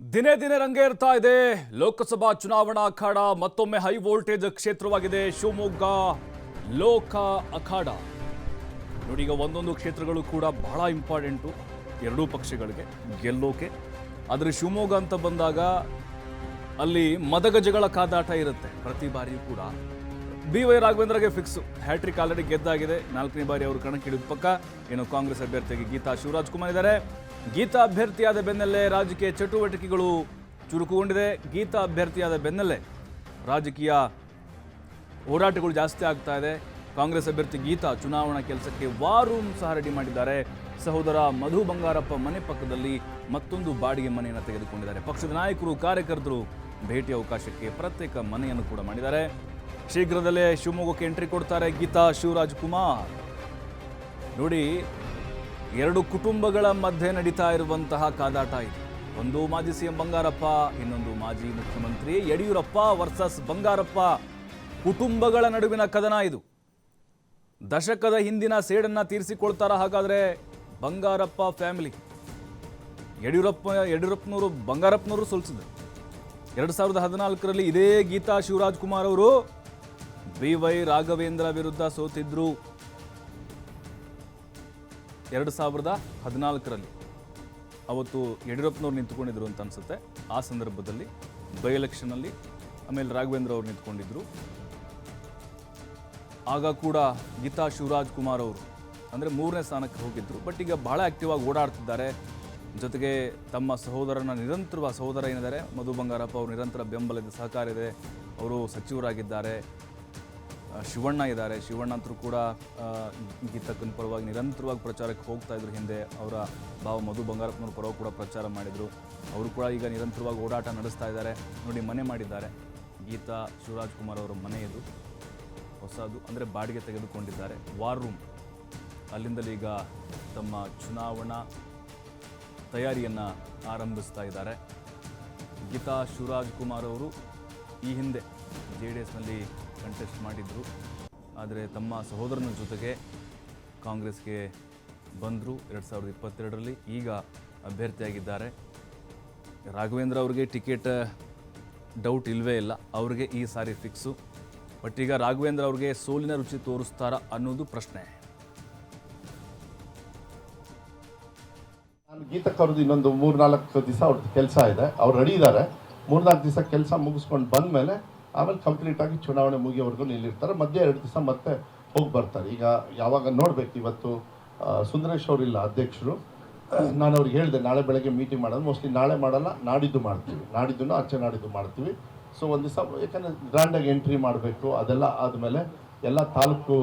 ದಿನೇ ದಿನೇ ರಂಗೇರ್ತಾ ಇದೆ. ಲೋಕಸಭಾ ಚುನಾವಣಾ ಅಖಾಡ ಮತ್ತೊಮ್ಮೆ ಹೈ ವೋಲ್ಟೇಜ್ ಕ್ಷೇತ್ರವಾಗಿದೆ ಶಿವಮೊಗ್ಗ ಲೋಕ ಅಖಾಡ. ನೋಡಿ, ಈಗ ಒಂದೊಂದು ಕ್ಷೇತ್ರಗಳು ಕೂಡ ಬಹಳ ಇಂಪಾರ್ಟೆಂಟು. ಎರಡೂ ಪಕ್ಷಗಳಿಗೆ ಗೆಲ್ಲೋಕೆ. ಆದರೆ ಶಿವಮೊಗ್ಗ ಅಂತ ಬಂದಾಗ ಅಲ್ಲಿ ಮದಗಜಗಳ ಕಾದಾಟ ಇರುತ್ತೆ. ಪ್ರತಿ ಬಾರಿಯೂ ಕೂಡ. ಬಿ ವೈ ರಾಘವೇಂದ್ರಗೆ ಫಿಕ್ಸ್ ಹ್ಯಾಟ್ರಿಕ್ ಆಲ್ರೆಡಿ ಗೆದ್ದಾಗಿದೆ. ನಾಲ್ಕನೇ ಬಾರಿ ಅವರು ಕಣಕ್ಕಿಳಿದ ಪಕ್ಕ. ಏನು ಕಾಂಗ್ರೆಸ್ ಅಭ್ಯರ್ಥಿಯಾಗಿ ಗೀತಾ ಶಿವರಾಜ್ ಕುಮಾರ್ ಇದ್ದಾರೆ. ಗೀತಾ ಅಭ್ಯರ್ಥಿಯಾದ ಬೆನ್ನಲ್ಲೇ ರಾಜಕೀಯ ಚಟುವಟಿಕೆಗಳು ಚುರುಕುಗೊಂಡಿದೆ. ಗೀತಾ ಅಭ್ಯರ್ಥಿಯಾದ ಬೆನ್ನಲ್ಲೇ ರಾಜಕೀಯ ಹೋರಾಟಗಳು ಜಾಸ್ತಿ ಆಗ್ತಾ ಇದೆ. ಕಾಂಗ್ರೆಸ್ ಅಭ್ಯರ್ಥಿ ಗೀತಾ ಚುನಾವಣಾ ಕೆಲಸಕ್ಕೆ ವಾರ್ ರೂಮ್ ಸಹ ರೆಡಿ ಮಾಡಿದ್ದಾರೆ. ಸಹೋದರ ಮಧು ಬಂಗಾರಪ್ಪ ಮನೆ ಪಕ್ಕದಲ್ಲಿ ಮತ್ತೊಂದು ಬಾಡಿಗೆ ಮನೆಯನ್ನು ತೆಗೆದುಕೊಂಡಿದ್ದಾರೆ. ಪಕ್ಷದ ನಾಯಕರು, ಕಾರ್ಯಕರ್ತರು ಭೇಟಿ ಅವಕಾಶಕ್ಕೆ ಪ್ರತ್ಯೇಕ ಮನೆಯನ್ನು ಕೂಡ ಮಾಡಿದ್ದಾರೆ. ಶೀಘ್ರದಲ್ಲೇ ಶಿವಮೊಗ್ಗಕ್ಕೆ ಎಂಟ್ರಿ ಕೊಡ್ತಾರೆ ಗೀತಾ ಶಿವರಾಜ್ ಕುಮಾರ್. ನೋಡಿ ಎರಡು ಕುಟುಂಬಗಳ ಮಧ್ಯೆ ನಡೀತಾ ಇರುವಂತಹ ಕಾದಾಟ ಇದೆ. ಒಂದು ಮಾಜಿ ಸಿಎಂ ಬಂಗಾರಪ್ಪ, ಇನ್ನೊಂದು ಮಾಜಿ ಮುಖ್ಯಮಂತ್ರಿ ಯಡಿಯೂರಪ್ಪ ವರ್ಸಸ್ ಬಂಗಾರಪ್ಪ. ಕುಟುಂಬಗಳ ನಡುವಿನ ಕದನ ಇದು. ದಶಕದ ಹಿಂದಿನ ಸೇಡನ್ನ ತೀರಿಸಿಕೊಳ್ತಾರ ಹಾಗಾದರೆ ಬಂಗಾರಪ್ಪ ಫ್ಯಾಮಿಲಿ. ಯಡಿಯೂರಪ್ಪ, ಯಡಿಯೂರಪ್ಪನವರು ಬಂಗಾರಪ್ಪನವರು ಸೋಲಿಸಿದ್ರು. ಎರಡು ಸಾವಿರದ ಹದಿನಾಲ್ಕರಲ್ಲಿ ಇದೇ ಗೀತಾ ಶಿವರಾಜ್ ಕುಮಾರ್ ಅವರು ಬಿ ವೈ ರಾಘವೇಂದ್ರ ವಿರುದ್ಧ ಸೋತಿದ್ರು. ಎರಡು ಸಾವಿರದ ಹದಿನಾಲ್ಕರಲ್ಲಿ ಅವತ್ತು ಯಡಿಯೂರಪ್ಪನವ್ರು ನಿಂತ್ಕೊಂಡಿದ್ರು ಅಂತ ಅನಿಸುತ್ತೆ. ಆ ಸಂದರ್ಭದಲ್ಲಿ ಬೈ ಎಲೆಕ್ಷನಲ್ಲಿ ಆಮೇಲೆ ರಾಘವೇಂದ್ರ ಅವರು ನಿಂತ್ಕೊಂಡಿದ್ದರು ಆಗ ಕೂಡ ಗೀತಾ ಶಿವರಾಜ್ ಕುಮಾರ್ ಅವರು ಅಂದರೆ ಮೂರನೇ ಸ್ಥಾನಕ್ಕೆ ಹೋಗಿದ್ದರು ಬಟ್ ಈಗ ಬಹಳ ಆಕ್ಟಿವ್ ಆಗಿ ಓಡಾಡ್ತಿದ್ದಾರೆ. ಜೊತೆಗೆ ತಮ್ಮ ಸಹೋದರನ ನಿರಂತರವ ಸಹೋದರ ಏನಿದ್ದಾರೆ, ಮಧು ಬಂಗಾರಪ್ಪ ಅವರು ನಿರಂತರ ಬೆಂಬಲ ಇದೆ ಸಹಕಾರ ಇದೆ. ಅವರು ಸಚಿವರಾಗಿದ್ದಾರೆ. ಶಿವಣ್ಣ ಇದ್ದಾರೆ. ಶಿವಣ್ಣ ಅಂತರೂ ಕೂಡ ಗೀತಕ್ಕನ ಪರವಾಗಿ ನಿರಂತರವಾಗಿ ಪ್ರಚಾರಕ್ಕೆ ಹೋಗ್ತಾ ಇದ್ರು ಹಿಂದೆ. ಅವರ ಭಾವ ಮಧು ಬಂಗಾರಪ್ಪನವ್ರ ಪರವಾಗಿ ಕೂಡ ಪ್ರಚಾರ ಮಾಡಿದರು. ಅವರು ಕೂಡ ಈಗ ನಿರಂತರವಾಗಿ ಓಡಾಟ ನಡೆಸ್ತಾ ಇದ್ದಾರೆ. ನೋಡಿ, ಮನೆ ಮಾಡಿದ್ದಾರೆ. ಗೀತಾ, ಶಿವರಾಜ್ ಕುಮಾರ್ ಅವರ ಮನೆ ಇದು. ಹೊಸದು, ಅಂದರೆ ಬಾಡಿಗೆ ತೆಗೆದುಕೊಂಡಿದ್ದಾರೆ. War room. ಅಲ್ಲಿಂದಲೇ ಈಗ ತಮ್ಮ ಚುನಾವಣಾ ತಯಾರಿಯನ್ನು ಆರಂಭಿಸ್ತಾ ಇದ್ದಾರೆ. ಗೀತಾ, ಶಿವರಾಜ್ ಕುಮಾರ್ ಅವರು ಈ ಹಿಂದೆ ಜೆ ಡಿ ಎಸ್ನಲ್ಲಿ ಕಂಟೆಸ್ಟ್ ಮಾಡಿದ್ರು. ಆದರೆ ತಮ್ಮ ಸಹೋದರನ ಜೊತೆಗೆ ಕಾಂಗ್ರೆಸ್ಗೆ ಬಂದರು ಎರಡು ಸಾವಿರದ ಇಪ್ಪತ್ತೆರಡರಲ್ಲಿ. ಈಗ ಅಭ್ಯರ್ಥಿಯಾಗಿದ್ದಾರೆ. ರಾಘವೇಂದ್ರ ಅವ್ರಿಗೆ ಟಿಕೆಟ್ ಡೌಟ್ ಇಲ್ಲವೇ ಇಲ್ಲ. ಅವ್ರಿಗೆ ಈ ಸಾರಿ ಫಿಕ್ಸು ಬಟ್ ಈಗ ರಾಘವೇಂದ್ರ ಅವ್ರಿಗೆ ಸೋಲಿನ ರುಚಿ ತೋರಿಸ್ತಾರಾ ಅನ್ನೋದು ಪ್ರಶ್ನೆ. ನಾನು ಗೀತಕ್ಕೆ ಅವ್ರದ್ದು ಇನ್ನೊಂದು ಮೂರ್ನಾಲ್ಕು ದಿವಸ ಅವ್ರದ್ದು ಕೆಲಸ ಇದೆ. ಅವ್ರು ರೆಡಿ ಇದ್ದಾರೆ ಮೂರ್ನಾಲ್ಕು ದಿವಸ ಕೆಲಸ ಮುಗಿಸ್ಕೊಂಡು ಬಂದಮೇಲೆ ಆಮೇಲೆ ಕಂಪ್ಲೀಟ್ ಆಗಿ ಚುನಾವಣೆ ಮುಗಿಯೋವರೆಗೂ ನಿಲ್ಲಿರ್ತಾರೆ. ಮಧ್ಯೆ ಎರಡು ದಿವಸ ಮತ್ತೆ ಹೋಗಿ ಬರ್ತಾರೆ. ಈಗ ಯಾವಾಗ ನೋಡ್ಬೇಕು ಇವತ್ತು ಸುಂದರೇಶ್ ಅವರಿಲ್ಲ ಅಧ್ಯಕ್ಷರು. ನಾನು ಅವ್ರಿಗೆ ಹೇಳಿದೆ, ನಾಳೆ ಬೆಳಗ್ಗೆ ಮೀಟಿಂಗ್ ಮಾಡೋದು ಮೋಸ್ಟ್ಲಿ ನಾಳೆ ಮಾಡಲ್ಲ, ನಾಡಿದ್ದು ಮಾಡ್ತೀವಿ. ನಾಡಿದ್ದು ಆಚೆ ನಾಡಿದ್ದು ಮಾಡ್ತೀವಿ. ಸೊ ಒಂದು ದಿವಸ, ಯಾಕಂದರೆ ಗ್ರ್ಯಾಂಡಾಗಿ ಎಂಟ್ರಿ ಮಾಡಬೇಕು, ಅದೆಲ್ಲ ಆದಮೇಲೆ ಎಲ್ಲ ತಾಲೂಕು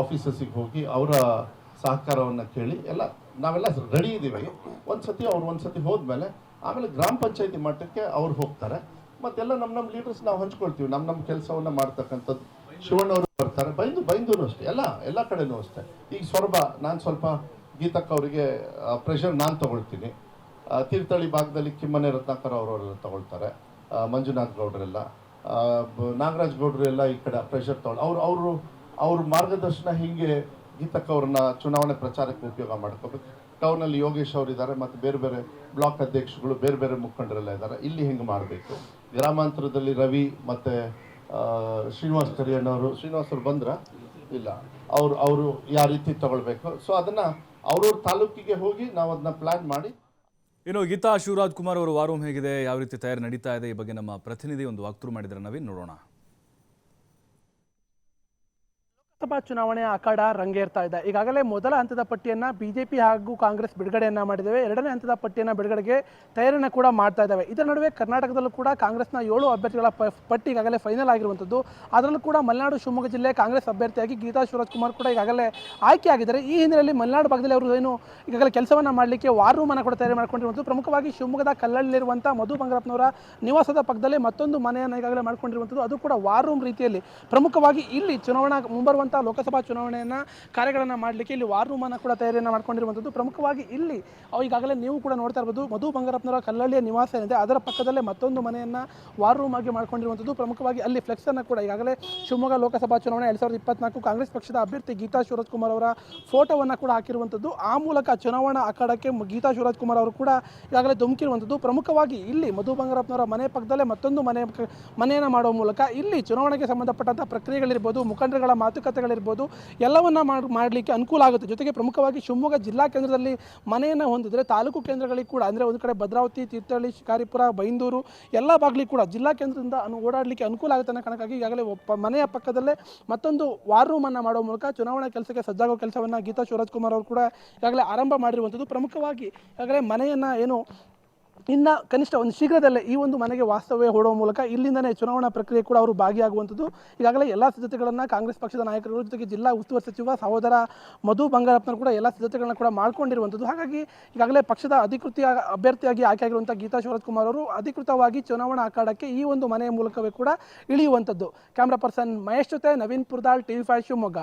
ಆಫೀಸಸ್ಸಿಗೆ ಹೋಗಿ ಅವರ ಸಹಕಾರವನ್ನು ಕೇಳಿ ಎಲ್ಲ, ನಾವೆಲ್ಲ ರೆಡಿ ಇದ್ದೀವಿ ಒಂದು ಸತಿ ಅವ್ರು ಒಂದು ಸತಿ ಹೋದ್ಮೇಲೆ ಆಮೇಲೆ ಗ್ರಾಮ ಪಂಚಾಯತಿ ಮಟ್ಟಕ್ಕೆ ಅವ್ರು ಹೋಗ್ತಾರೆ. ಮತ್ತೆಲ್ಲ ನಮ್ಮ ನಮ್ಮ ಲೀಡರ್ಸ್ ನಾವು ಹಂಚ್ಕೊಳ್ತೀವಿ. ನಮ್ಮ ನಮ್ಮ ಕೆಲಸವನ್ನ ಮಾಡ್ತಕ್ಕಂಥದ್ದು. ಶಿವಣ್ಣವರು ಬರ್ತಾರೆ. ಬೈಂದು ಬೈಂದೂ ಅಷ್ಟೇ. ಎಲ್ಲ ಎಲ್ಲ ಕಡೆನೂ ಅಷ್ಟೇ. ಈಗ ಸೊರಬ ನಾನು ಸ್ವಲ್ಪ ಗೀತಕ್ಕ ಅವರಿಗೆ ಪ್ರೆಷರ್ ನಾನು ತಗೊಳ್ತೀನಿ. ತೀರ್ಥಹಳ್ಳಿ ಭಾಗದಲ್ಲಿ ಕಿಮ್ಮನೆ ರತ್ನಾಕರ್ ಅವರವರೆಲ್ಲ ತಗೊಳ್ತಾರೆ. ಮಂಜುನಾಥ್ ಗೌಡರೆಲ್ಲ. ನಾಗರಾಜ್ ಗೌಡರೆಲ್ಲ ಈ ಕಡೆ ಪ್ರೆಷರ್ ತಗೊಳ್ಳಿ ಅವ್ರು ಅವರು ಅವ್ರ ಮಾರ್ಗದರ್ಶನ ಹಿಂಗೆ ಗೀತಕ್ಕ ಅವ್ರನ್ನ ಚುನಾವಣೆ ಪ್ರಚಾರಕ್ಕೆ ಉಪಯೋಗ ಮಾಡ್ಕೋಬೇಕು. ಟೌನಲ್ಲಿ ಯೋಗೇಶ್ ಅವರು ಇದ್ದಾರೆ ಮತ್ತು ಬೇರೆ ಬೇರೆ ಬ್ಲಾಕ್ ಅಧ್ಯಕ್ಷಗಳು ಬೇರೆ ಬೇರೆ ಮುಖಂಡರೆಲ್ಲ ಇದ್ದಾರೆ. ಇಲ್ಲಿ ಹೆಂಗೆ ಮಾಡಬೇಕು? ಗ್ರಾಮಾಂತರದಲ್ಲಿ ರವಿ ಮತ್ತು ಶ್ರೀನಿವಾಸ್ ಕರಿಯಣ್ಣವರು ಶ್ರೀನಿವಾಸ್ ಅವ್ರು ಬಂದ್ರ? ಇಲ್ಲ. ಅವರು ಅವರು ಯಾವ ರೀತಿ ತಗೊಳ್ಬೇಕು? ಸೊ ಅದನ್ನು ಅವ್ರವ್ರ ತಾಲೂಕಿಗೆ ಹೋಗಿ ನಾವು ಅದನ್ನ ಪ್ಲ್ಯಾನ್ ಮಾಡಿ. ಇನ್ನು ಗೀತಾ ಶಿವರಾಜ್ ಕುಮಾರ್ ಅವರು ವಾರೂಮ್ ಹೇಗಿದೆ? ಯಾವ ರೀತಿ ತಯಾರಿ ನಡೀತಾ ಇದೆ? ಈ ಬಗ್ಗೆ ನಮ್ಮ ಪ್ರತಿನಿಧಿ ಒಂದು ವಾಕ್ತೃ ಮಾಡಿದ್ರೆ. ನವೀನ್, ನೋಡೋಣ. ಲೋಕಸಭಾ ಚುನಾವಣೆಯ ಅಖಾಡ ರಂಗೇರ್ತಾ ಇದೆ. ಈಗಾಗಲೇ ಮೊದಲ ಹಂತದ ಪಟ್ಟಿಯನ್ನ ಬಿಜೆಪಿ ಹಾಗೂ ಕಾಂಗ್ರೆಸ್ ಬಿಡುಗಡೆಯನ್ನ ಮಾಡಿದ್ದೇವೆ ಎರಡನೇ ಹಂತದ ಪಟ್ಟಿಯನ್ನ ಬಿಡುಗಡೆಗೆ ತಯಾರಿನ ಕೂಡ ಮಾಡ್ತಾ ಇದ್ದಾವೆ ಇದರ ನಡುವೆ ಕರ್ನಾಟಕದಲ್ಲೂ ಕೂಡ ಕಾಂಗ್ರೆಸ್ನ ಏಳು ಅಭ್ಯರ್ಥಿಗಳ ಪಟ್ಟಿ ಈಗಾಗಲೇ ಫೈನಲ್ ಆಗಿರುವಂಥದ್ದು. ಅದರಲ್ಲೂ ಕೂಡ ಮಲೆನಾಡು, ಶಿವಮೊಗ್ಗ ಜಿಲ್ಲೆ ಕಾಂಗ್ರೆಸ್ ಅಭ್ಯರ್ಥಿಯಾಗಿ ಗೀತಾ ಶಿವರಾಜ್ ಕುಮಾರ್ ಕೂಡ ಈಗಾಗಲೇ ಆಯ್ಕೆಯಾಗಿದ್ದಾರೆ ಈ ಹಿನ್ನೆಲೆಯಲ್ಲಿ ಮಲೆನಾಡು ಭಾಗದಲ್ಲಿ ಅವರು ಏನು ಈಗಾಗಲೇ ಕೆಲಸವನ್ನ ಮಾಡಲಿಕ್ಕೆ ವಾರ್ ಅನ್ನು ಕೂಡ ತಯಾರಿ ಮಾಡ್ಕೊಂಡಿರುವಂಥದ್ದು. ಪ್ರಮುಖವಾಗಿ ಶಿವಮೊಗ್ಗದ ಕಲ್ಲಳ್ಳಿರುವಂಥ ಮಧು ಬಂಗಾರಪ್ಪನವರ ನಿವಾಸದ ಪಕ್ಕದಲ್ಲೇ ಮತ್ತೊಂದು ಮನೆಯನ್ನು ಈಗಾಗಲೇ ಮಾಡ್ಕೊಂಡಿರುವಂಥದ್ದು. ಅದು ಕೂಡ ವಾರ್ ರೂಮ್ ರೀತಿಯಲ್ಲಿ ಪ್ರಮುಖವಾಗಿ ಇಲ್ಲಿ ಚುನಾವಣಾ ಮುಂಬರುವಂಥ ಲೋಕಸಭಾ ಚುನಾವಣೆಯನ್ನ ಕಾರ್ಯಗಳನ್ನು ಮಾಡಲಿಕ್ಕೆ ಇಲ್ಲಿ ವಾರ್ ರೂಮನ್ನು ಕೂಡ ತಯಾರಿಯನ್ನು ಮಾಡ್ಕೊಂಡಿರುವಂಥದ್ದು ಪ್ರಮುಖವಾಗಿ ಇಲ್ಲಿ ಈಗಾಗಲೇ ನೀವು ಕೂಡ ನೋಡ್ತಾ ಇರ್ಬೋದು, ಮಧು ಬಂಗಾರಪ್ಪನವರ ಕಲ್ಲಳ್ಳಿಯ ನಿವಾಸ ಏನಿದೆ, ಅದರ ಪಕ್ಕದಲ್ಲೇ ಮತ್ತೊಂದು ಮನೆಯನ್ನು ವಾರ್ ರೂಮ್ ಆಗಿ ಮಾಡ್ಕೊಂಡಿರುವಂಥದ್ದು ಪ್ರಮುಖವಾಗಿ ಅಲ್ಲಿ ಫ್ಲೆಕ್ಸನ್ನು ಕೂಡ ಈಗಾಗಲೇ ಶಿವಮೊಗ್ಗ ಲೋಕಸಭಾ ಚುನಾವಣೆ ಎರಡು ಸಾವಿರದ ಇಪ್ಪತ್ನಾಲ್ಕು ಕಾಂಗ್ರೆಸ್ ಪಕ್ಷದ ಅಭ್ಯರ್ಥಿ ಗೀತಾ ಶಿವರಾಜ್ ಕುಮಾರ್ ಅವರ ಫೋಟೋವನ್ನು ಕೂಡ ಹಾಕಿರುವಂಥದ್ದು. ಆ ಮೂಲಕ ಚುನಾವಣಾ ಅಖಾಡಕ್ಕೆ ಗೀತಾ ಶಿವರಾಜ್ ಕುಮಾರ್ ಅವರು ಕೂಡ ಈಗಾಗಲೇ ಧುಮುಕಿರುವಂಥದ್ದು. ಪ್ರಮುಖವಾಗಿ ಇಲ್ಲಿ ಮಧು ಬಂಗಾರಪ್ಪನವರ ಮನೆ ಪಕ್ಕದಲ್ಲೇ ಮತ್ತೊಂದು ಮನೆ, ಮನೆಯನ್ನ ಮಾಡುವ ಮೂಲಕ ಇಲ್ಲಿ ಚುನಾವಣೆಗೆ ಸಂಬಂಧಪಟ್ಟಂಥ ಪ್ರಕ್ರಿಯೆಗಳಿರ್ಬೋದು, ಮುಖಂಡರುಗಳ ಮಾತುಕತೆಗಳಿರ್ಬೋದು ಎಲ್ಲವನ್ನ ಮಾಡ್ಲಿಕ್ಕೆ ಮಾಡಲಿಕ್ಕೆ ಅನುಕೂಲ ಆಗುತ್ತೆ. ಜೊತೆಗೆ ಪ್ರಮುಖವಾಗಿ ಶಿವಮೊಗ್ಗ ಜಿಲ್ಲಾ ಕೇಂದ್ರದಲ್ಲಿ ಮನೆಯನ್ನು ಹೊಂದಿದ್ರೆ ತಾಲೂಕು ಕೇಂದ್ರಗಳಿಗೆ ಕೂಡ, ಅಂದರೆ ಒಂದು ಕಡೆ ಭದ್ರಾವತಿ, ತೀರ್ಥಹಳ್ಳಿ, ಶಿಕಾರಿಪುರ, ಬೈಂದೂರು, ಎಲ್ಲ ಭಾಗಲಿ ಕೂಡ ಜಿಲ್ಲಾ ಕೇಂದ್ರದಿಂದ ಓಡಾಡಲಿಕ್ಕೆ ಅನುಕೂಲ ಆಗುತ್ತೆ ಅನ್ನೋ ಕಾರಣಕ್ಕಾಗಿ ಈಗಾಗಲೇ ಮನೆಯ ಪಕ್ಕದಲ್ಲೇ ಮತ್ತೊಂದು ವಾರ್ ರೂಮನ್ನು ಮಾಡುವ ಮೂಲಕ ಚುನಾವಣಾ ಕೆಲಸಕ್ಕೆ ಸಜ್ಜಾಗೋ ಕೆಲಸವನ್ನು ಗೀತಾ ಶಿವರಾಜ್ ಕುಮಾರ್ ಅವರು ಕೂಡ ಈಗಾಗಲೇ ಆರಂಭ ಮಾಡಿರುವಂಥದ್ದು. ಪ್ರಮುಖವಾಗಿ ಈಗಾಗಲೇ ಮನೆಯನ್ನು ಏನು ಇನ್ನು ಕನಿಷ್ಠ ಒಂದು ಶೀಘ್ರದಲ್ಲೇ ಈ ಒಂದು ಮನೆಗೆ ವಾಸ್ತವ್ಯ ಹೂಡುವ ಮೂಲಕ ಇಲ್ಲಿಂದನೇ ಚುನಾವಣಾ ಪ್ರಕ್ರಿಯೆ ಕೂಡ ಅವರು ಭಾಗಿಯಾಗುವಂಥದ್ದು. ಈಗಾಗಲೇ ಎಲ್ಲ ಸಿದ್ಧತೆಗಳನ್ನು ಕಾಂಗ್ರೆಸ್ ಪಕ್ಷದ ನಾಯಕರುಗಳ ಜೊತೆಗೆ ಜಿಲ್ಲಾ ಉಸ್ತುವಾರಿ ಸಚಿವ ಸಹೋದರ ಮಧು ಬಂಗಾರಪ್ಪನವರು ಕೂಡ ಎಲ್ಲ ಸಿದ್ಧತೆಗಳನ್ನ ಕೂಡ ಮಾಡಿಕೊಂಡಿರುವಂಥದ್ದು. ಹಾಗಾಗಿ ಈಗಾಗಲೇ ಪಕ್ಷದ ಅಧಿಕೃತ ಅಭ್ಯರ್ಥಿಯಾಗಿ ಆಯ್ಕೆಯಾಗಿರುವಂಥ ಗೀತಾ ಶಿವರಾಜ್ ಕುಮಾರ್ ಅವರು ಅಧಿಕೃತವಾಗಿ ಚುನಾವಣಾ ಅಖಾಡಕ್ಕೆ ಈ ಒಂದು ಮನೆಯ ಮೂಲಕವೇ ಕೂಡ ಇಳಿಯುವಂಥದ್ದು. ಕ್ಯಾಮ್ರಾ ಪರ್ಸನ್ ಮಹೇಶ್ ಜೊತೆ ನವೀನ್ ಪುರ್ದಾಳ್, ಟಿವಿ ಫೈವ್ ಶಿವಮೊಗ್ಗ.